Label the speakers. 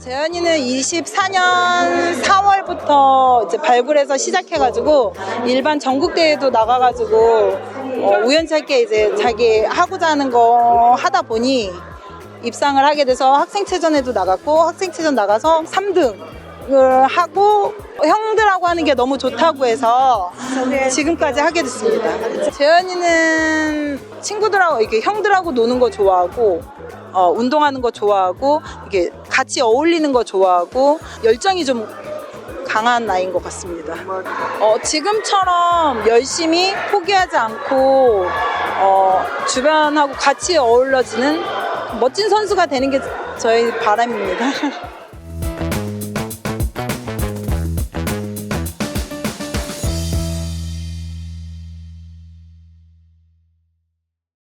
Speaker 1: 재현이는 24년 4월부터 이제 발굴해서 시작해가지고 일반 전국대회도 나가가지고 어, 우연찮게 이제 자기 하고자 하는 거 하다 보니 입상을 하게 돼서 학생체전에도 나갔고 학생체전 나가서 3등 을 하고 형들하고 하는 게 너무 좋다고 해서 지금까지 하게 됐습니다. 재현이는 친구들하고 이렇게 형들하고 노는 거 좋아하고 어, 운동하는 거 좋아하고 이게 같이 어울리는 거 좋아하고 열정이 좀 강한 나이인 것 같습니다. 어, 지금처럼 열심히 포기하지 않고 어, 주변하고 같이 어우러지는 멋진 선수가 되는 게 저희 바람입니다.